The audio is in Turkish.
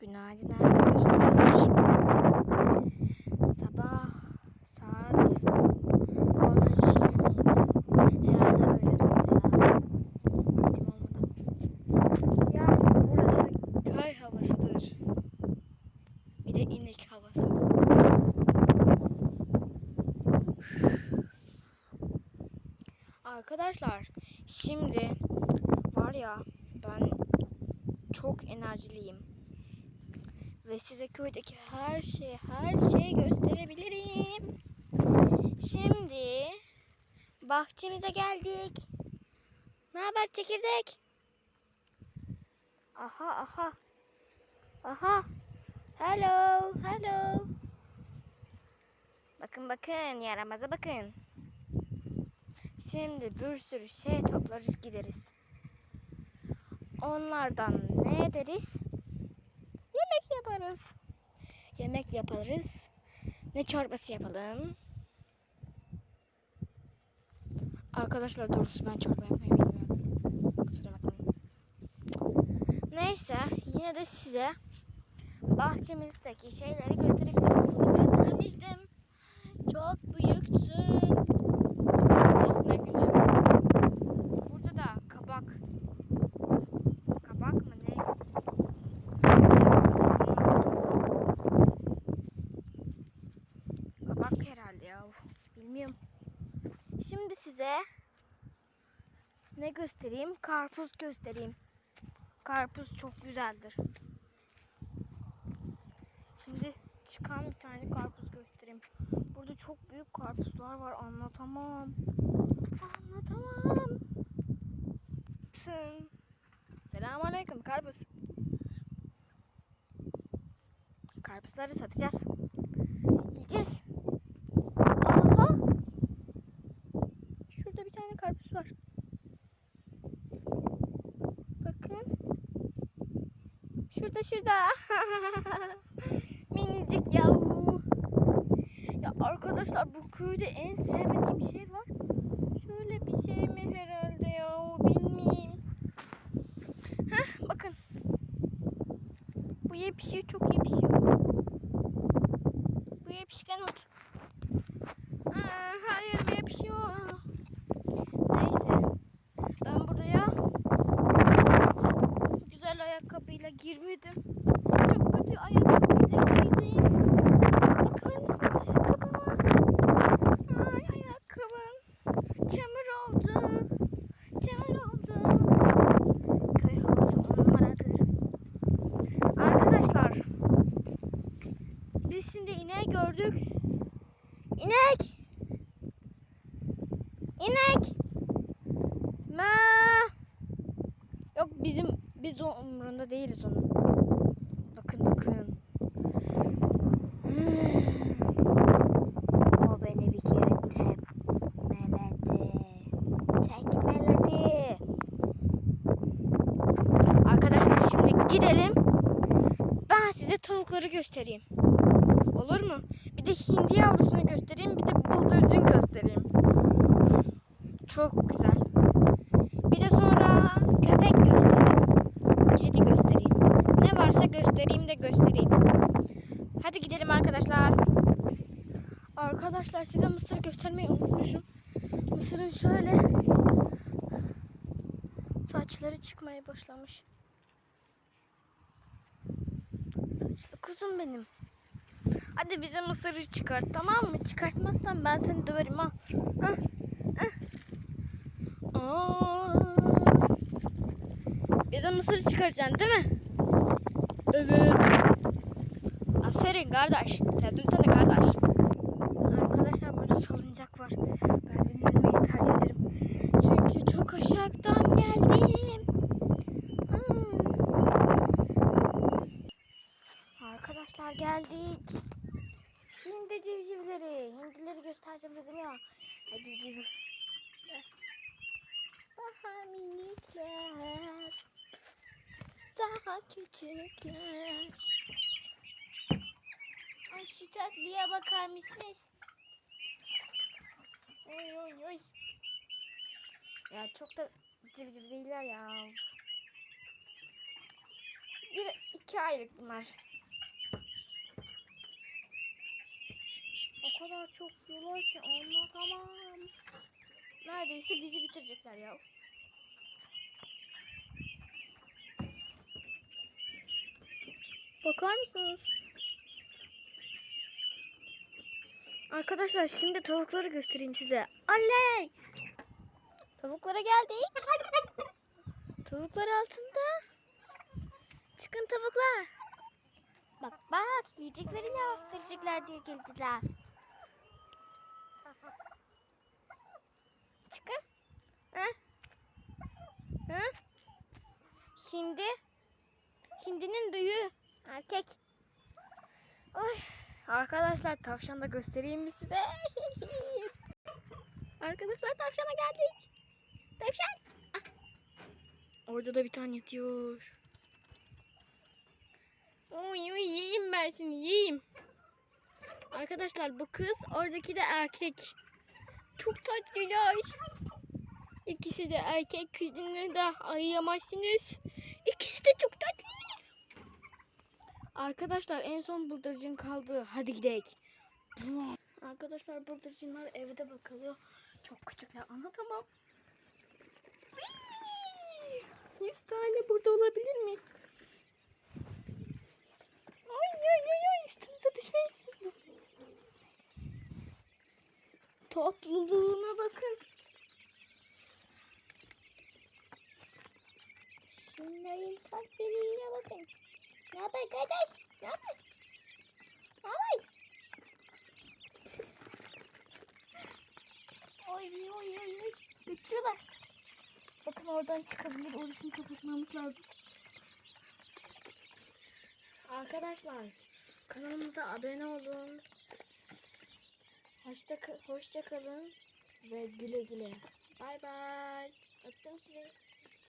Günaydın arkadaşlar. Sabah saat 13.27. Herhalde öyle olacak. Vaktim. Yani burası köy havasıdır. Bir de inek havası. Arkadaşlar şimdi var ya ben çok enerjiliyim. Ve size köydeki her şeyi, her şeyi gösterebilirim. Şimdi bahçemize geldik. Ne haber çekirdek? Aha aha. Aha. Hello, hello. Bakın bakın, yaramaza bakın. Şimdi bir sürü şey toplarız gideriz. Onlardan ne ederiz? Yaparız. Yemek yaparız. Ne çorbası yapalım? Arkadaşlar doğrusu ben çorba yapmayı bilmiyorum. Kusura bakmayın. Neyse yine de size bahçemizdeki şeyleri. Bunu göstermiştim. Çok büyüksün. Oh ne güzel. Burada da kabak. Kabak mı ne? Kabak herhalde ya. Bilmiyorum. Şimdi size ne göstereyim? Karpuz göstereyim. Karpuz çok güzeldir. Şimdi çıkan bir tane karpuz göstereyim. Burada çok büyük karpuzlar var. Anlatamam. Anlatamam. Sın. Selamünaleyküm karpuz. Karpuzları satacağız. Yiyeceğiz. Aha. Şurada bir tane karpuz var. Bakın. Şurada şurada. Minicik yavru. Ya arkadaşlar bu köyde en sevmediğim şey var. Şöyle bir şey mi herhalde ya bilmiyorum. Heh, bakın. Bu ye pişiyor çok iyi pişiyor. Bu ye pişken ot. Aa, her yerim ye pişiyor. Neyse. Ben buraya güzel ayakkabıyla girmedim. Çok kötü ayakkabıyla girdim. Bakar mısınız ayakkabıma? Ay ayakkabım. Çamur oldu. Çamur oldu. Köy havası on numaradır. Arkadaşlar. Biz şimdi ineği gördük. İnek. İnek. Ma. Yok bizim biz o umurunda değiliz onun. Bakın bakın. O beni bir kere tekmeledi. Tekmeledi. Arkadaşlar şimdi gidelim. Ben size tavukları göstereyim. Olur mu? Bir de hindi yavrusunu göstereyim. Bir de bıldırcın göstereyim. Çok güzel. Bir de sonra köpek göstereyim. Kedi göstereyim. Ne varsa göstereyim de göstereyim. Hadi gidelim arkadaşlar. Arkadaşlar size mısır göstermeyi unutmuşum. Mısırın şöyle saçları çıkmaya başlamış. Saçlı kuzum benim. Hadi bize mısırı çıkart tamam mı? Çıkartmazsan ben seni döverim ha. Aa. Bize mısır çıkaracaksın değil mi? Evet. Aferin kardeş. Sevdim seni kardeş. Salıncak var. Ben dinlenmeyi tercih ederim. Çünkü çok aşağıdan geldim. Hmm. Arkadaşlar geldik. Hindi civcivleri. Hindileri göstereceğim dedim ya. Ha, Civciv. Daha minikler. Daha küçükler. Ay şu tatlıya bakar mısınız? Oy oy oy. Ya çok da civciv değiller ya. Bir, iki aylık bunlar. O kadar çok yiyorlar ki anlatamam. Neredeyse bizi bitirecekler ya. Bakar mısınız? Arkadaşlar şimdi tavukları göstereyim size. Oley! Tavuklara geldik. Tavuklar altında. Çıkın tavuklar. Bak bak yiyecek veriler, verecekler diye geldiler. Çıkın. Hı? Hı? Hindi. Hindinin büyüğü. Erkek. Oy. Arkadaşlar tavşan da göstereyim mi size? Arkadaşlar tavşana geldik. Tavşan. Ah. Orada da bir tane yatıyor. Uy uy yiyeyim ben seni yiyeyim. Arkadaşlar bu kız oradaki de erkek. Çok tatlılar. İkisi de erkek kızını da ayıyamazsınız. İkisi de çok tatlı. Arkadaşlar en son bıldırcın kaldı. Hadi gidelim. Arkadaşlar bıldırcınlar evde bakalıyor. Çok küçükler anlatamam. Hii! 100 tane burada olabilir mi? Ay ay ay ay üstünüze düşmeyin. Tatlılığına bakın. Şunların tatlılığına bakın. Haber kardeş? Ne haber? Ne haber? Oy oy oy oy. Kaçıyorlar. Bakın oradan çıkabilir. Orasını kapatmamız lazım. Arkadaşlar kanalımıza abone olun. Hoşça, hoşça kalın ve güle güle. Bay bay. Öptüm sizi.